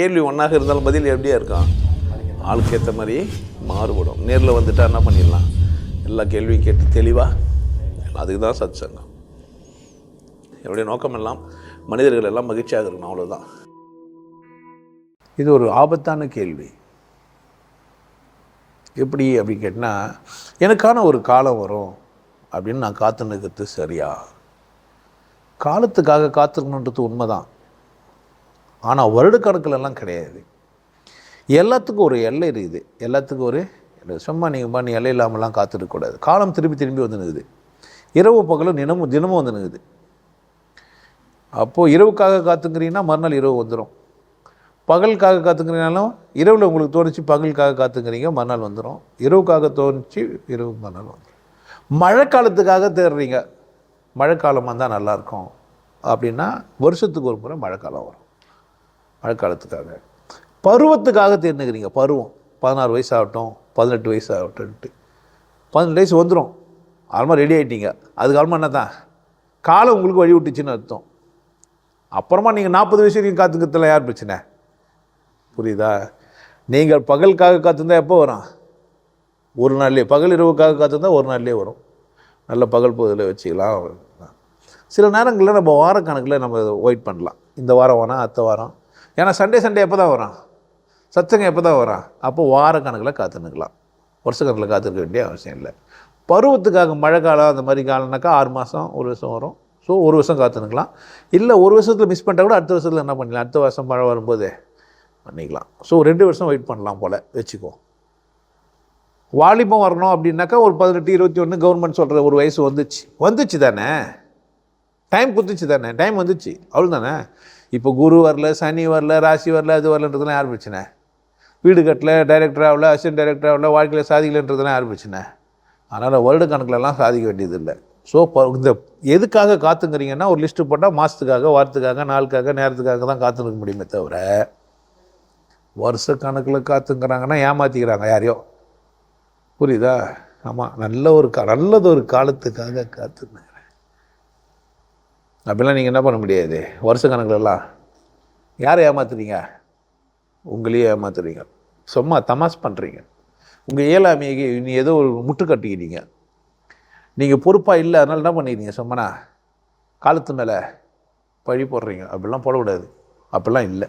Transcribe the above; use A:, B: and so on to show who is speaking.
A: கேள்வி ஒன்றாக இருந்தாலும் பதில் எப்படியா இருக்கும்? ஆளுக்கு ஏற்ற மாதிரி மாறுபடும். நேரில் வந்துட்டால் என்ன பண்ணிடலாம்? எல்லா கேள்வியும் கேட்டு தெளிவாக அதுக்கு தான் சத் சங்கம் என்னுடைய நோக்கம் எல்லாம் மனிதர்கள் எல்லாம் மகிழ்ச்சியாக இருக்கணும் அவ்வளோதான் இது ஒரு ஆபத்தான கேள்வி. எப்படி அப்படின்னு கேட்டால் எனக்கான ஒரு காலம் வரும் அப்படின்னு நான் காத்து நிற்கிறது சரியா? காலத்துக்காக காத்திருக்கணுன்றது உண்மைதான். ஆனால் வருடக்கணக்கிலலாம் கிடையாது. எல்லாத்துக்கும் ஒரு எல்லை இருக்குது. எல்லாத்துக்கும் ஒரு சும்மா நீங்கள் பண்ணி எல்லை இல்லாமலாம் காத்திருக்கக்கூடாது காலம் திரும்பி திரும்பி வந்து நிற்குது இரவு பகலும் தினமும் தினமும் வந்து நிற்குது அப்போது இரவுக்காக காத்துக்கிறீங்கன்னா மறுநாள் இரவு வந்துடும் பகலுக்காக காத்துங்கிறீங்கனாலும் இரவில் உங்களுக்கு தோணுச்சு பகலுக்காக காத்துங்கிறீங்க மறுநாள் வந்துடும் இரவுக்காக தோணுச்சு இரவு மறுநாள் வந்துடும் மழைக்காலத்துக்காக தேடுறீங்க. மழைக்காலமாக இருந்தால் நல்லாயிருக்கும் அப்படின்னா வருஷத்துக்கு ஒரு முறை மழைக்காலம் வரும். மழைக்காலத்துக்காக. பருவத்துக்காக தேர்ந்துக்கிறீங்க பருவம். பதினாறு வயசு ஆகட்டும் பதினெட்டு வயசு ஆகட்டும்ட்டு பதினெட்டு வயசு வந்துடும் அதுமாதிரி ரெடி ஆகிட்டீங்க அதுக்கப்புறமா என்ன தான் காலம் உங்களுக்கு வழி விட்டுச்சுன்னு அர்த்தம். அப்புறமா நீங்கள் நாற்பது வயசு வரைக்கும் காத்துக்கிறதுல யார் பிரச்சனை? புரியுதா? நீங்கள் பகலுக்காக காத்திருந்தா எப்போ வரும்? ஒரு நாள்லேயே. பகல் இரவுக்காக காத்திருந்தா ஒரு நாள்லேயே வரும். நல்ல பகல் பொழுதில் வச்சுக்கலாம். சில நேரங்களில் நம்ம வாரக்கணக்கில் நம்ம வெயிட் பண்ணலாம். இந்த வாரம் வேணாம் அடுத்த வாரம். ஏன்னா சண்டே சண்டே எப்போ தான் வரும் சத்துங்க எப்போ தான் வரும் அப்போ வாரக்கணக்கில் காத்துனுக்கலாம் வருஷக்கணக்கில் காத்திருக்க வேண்டிய அவசியம் இல்லை. பருவத்துக்காக மழை காலம் அந்த மாதிரி காலம்னாக்கா ஆறு மாதம் ஒரு வருஷம் வரும். ஸோ ஒரு வருஷம் காத்துனுக்கலாம் இல்லை ஒரு வருஷத்தில் மிஸ் பண்ணிட்டா கூட அடுத்த வருஷத்தில் என்ன பண்ணலாம் அடுத்த வருஷம் மழை வரும்போது பண்ணிக்கலாம். ஸோ ரெண்டு வருஷம் வெயிட் பண்ணலாம் போல் வச்சுக்கோ. வாலிபம் வரணும் அப்படின்னாக்கா ஒரு பதினெட்டு இருபத்தி ஒன்று கவர்மெண்ட் சொல்கிற ஒரு வயசு வந்துச்சு. வந்துச்சு தானே? டைம் குத்துச்சு தானே? டைம் வந்துச்சு. அவ்வளோ தானே இப்போ குரு வரல சனி வரல ராசி வரல அது வரலன்றதுலாம் யார் பிரச்சனை? வீடு கட்டல டைரக்டர் ஆகல அசிஸ்டன்ட் டைரக்டர் ஆகல வாழ்க்கையில் சாதிக்கலன்றதுலாம் யார் பிரச்சனை? அதனால் வருட கணக்கிலலாம் சாதிக்க வேண்டியது இல்லை ஸோ இப்போ இந்த எதுக்காக காத்துங்கிறீங்கன்னா ஒரு லிஸ்ட்டு போட்டால் மாதத்துக்காக வாரத்துக்காக நாளுக்காக நேரத்துக்காக தான் காத்துருக்க முடியுமே தவிர வருஷ கணக்கில் காத்துங்கிறாங்கன்னா ஏமாற்றிக்கிறாங்க யாரையோ. புரியுதா? ஆமாம் நல்ல ஒரு கா நல்லது ஒரு காலத்துக்காக காத்துங்க. அப்படிலாம் நீங்கள் என்ன பண்ண முடியாது? வருஷ கணக்கிலலாம் யாரை ஏமாத்துறீங்க? உங்களையே ஏமாத்துறீங்க. சும்மா தமாஸ் பண்ணுறீங்க உங்கள் இயலாமையை நீ ஏதோ ஒரு முட்டு கட்டிக்கிறீங்க நீங்கள் பொறுப்பாக இல்லை அதனால் என்ன பண்ணிக்கிறீங்க சும்மனா? காலத்து மேலே பழி போடுறீங்க. அப்படிலாம் போடக்கூடாது. அப்படிலாம் இல்லை.